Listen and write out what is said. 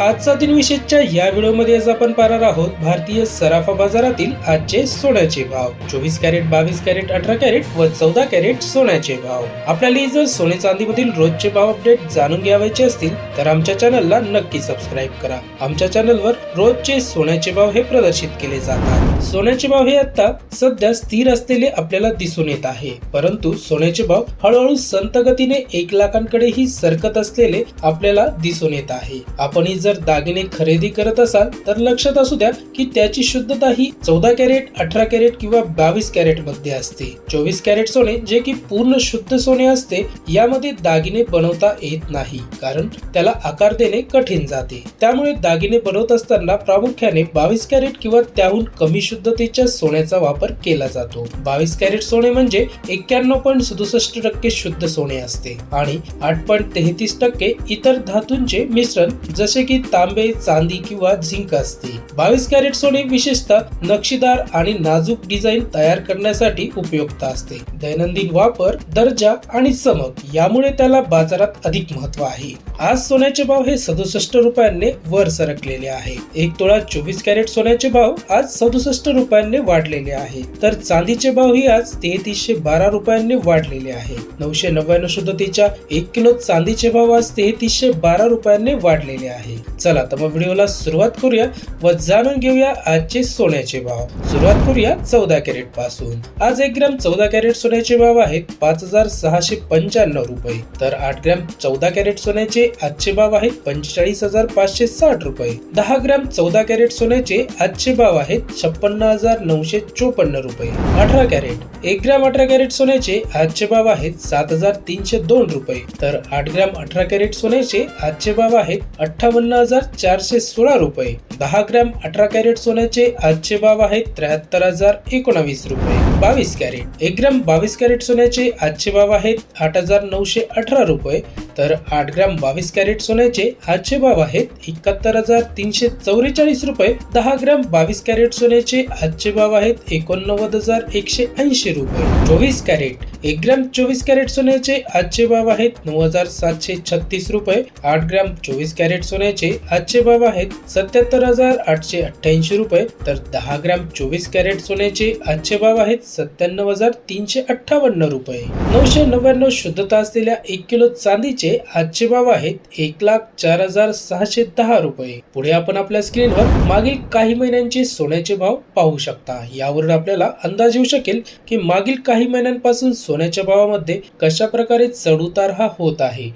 आजचा दिन विशेषच्या या व्हिडिओमध्ये आज आपण पाहणार आहोत भारतीय सराफा बाजारातील आजचे सोन्याचे भाव. चोवीस कॅरेट बावीस कॅरेट अठरा कॅरेट व चौदा कॅरेट सोन्याचे भाव. आपल्याला जर सोने चांदीमधील रोजचे भाव अपडेट जाणून घ्यावायचे असतील तर आमच्या चॅनलला नक्की सबस्क्राईब करा. आमच्या चॅनलवर रोजचे सोन्याचे भाव हे प्रदर्शित केले जातात. सोन्याचे भाव हे आता सध्या स्थिर असलेले आपल्याला दिसून येत आहे. परंतु सोन्याचे भाव हळूहळू संत गतीने एक लाखांकडेही सरकत असलेले आपल्याला दिसून येत आहे. आपणही जर दागिने खरेदी करत असाल तर लक्षात असू द्या की त्याची शुद्धता ही चौदा कॅरेट अठरा कॅरेट किंवा बावीस कॅरेटमध्ये असते. चोवीस कॅरेट सोने जे की पूर्ण शुद्ध सोने असते यामध्ये दागिने बनवता येत नाही कारण त्याला आकार देणे कठीण जाते. त्यामुळे दागिने बनवत असताना प्रामुख्याने बावीस कॅरेट किंवा त्याहून कमी शुद्धतेच्या सोन्याचा वापर केला जातो. बावीस कॅरेट सोने म्हणजे एक्क्याण्णव पॉईंट सदुसष्ट टक्के शुद्ध सोने असते आणि आठ पॉईंट तेहतीस टक्के इतर धातूंचे मिश्रण जसे की तांबे चांदी किंवा झिंक असते. बावीस कॅरेट सोने विशेषतः नक्षीदार आणि नाजूक डिझाईन तयार करण्यासाठी उपयुक्त असते. दैनंदिन वापर दर्जा आणि चमक यामुळे त्याला बाजारात अधिक महत्त्व आहे. आज सोन्याचे भाव हे सदुसष्ट रुपयांनी वर सरकलेले आहे. एक तोळा चोवीस कॅरेट सोन्याचे भाव आज सदुसष्ट रुपयांनी वाढलेले आहे. तर चांदीचे भाव ही आज तेहतीसशे बारा रुपयांनी वाढलेले आहे. नऊशे नव्याण्णव शुद्धतेच्या एक किलो चांदीचे भाव आज तेहतीसशे बारा रुपयांनी वाढलेले आहे. चला तर मग व्हिडिओला सुरुवात करूया व जाणून घेऊया आजचे सोन्याचे भाव. सुरुवात करूया चौदा कॅरेटपासून. आज एक ग्रॅम चौदा कॅरेट सोन्याचे भाव आहेत पाच हजार सहाशे पंच्याण्णव रुपये. तर आठ ग्रॅम चौदा कॅरेट सोन्याचे आजचे भाव आहेत पंचेचाळीस हजार पाचशे साठ रुपये. दहा ग्रॅम चौदा कॅरेट सोन्याचे आजचे भाव आहेत छप्पन्न हजार नऊशे चोपन्न रुपये. अठरा कॅरेट. एक ग्रॅम अठरा कॅरेट सोन्याचे आजचे भाव आहेत सात हजार तीनशे दोन रुपये. तर आठ ग्रॅम अठरा कॅरेट सोन्याचे आजचे भाव आहेत अठ्ठावन्न हजार चारशे सोळा रुपये. दहा ग्रॅम अठरा कॅरेट सोन्याचे आजचे भाव आहेत त्र्याहत्तर हजार एकोणावीस रुपये. बावीस कॅरेट. एक ग्रॅम बावीस कॅरेट सोन्याचे आजचे भाव आहेत आठ हजार नऊशे अठरा रुपये. तर आठ ग्रॅम बावीस कॅरेट सोन्याचे आजचे भाव आहेत एकाहत्तर हजार तीनशे चौवेचाळीस रुपये. दहा ग्रॅम बावीस कॅरेट सोन्याचे आजचे भाव आहेत एकोणनव्वद हजार एकशे ऐंशी रुपये. चोवीस कॅरेट. एक ग्रॅम चोवीस कॅरेट सोन्याचे आजचे भाव आहेत नऊ हजार सातशे छत्तीस रुपये. आठ ग्रॅम चोवीस कॅरेट सोन्याचे आजचे भाव आहेत सत्याहत्तर हजार आठशे अठ्ठ्याऐंशी रुपये. तर दहा ग्रॅम चोवीस कॅरेट सोन्याचे आजचे भाव आहेत सत्त्याण्णव हजार तीनशे अठ्ठावन्न रुपये. नऊशे नव्याण्णव शुद्धता असलेल्या एक किलो चांदीचे आजचे भाव आहेत एक लाख चार हजार सहाशे दहा रुपये. पुढे आपण आपल्या स्क्रीनवर मागील काही महिन्यांचे सोन्याचे भाव पाहू शकता. यावरून आपल्याला अंदाज येऊ शकेल की मागील काही महिन्यांपासून सोन्याच्या भावामध्ये कशा प्रकारे चढउतार हा होत आहे?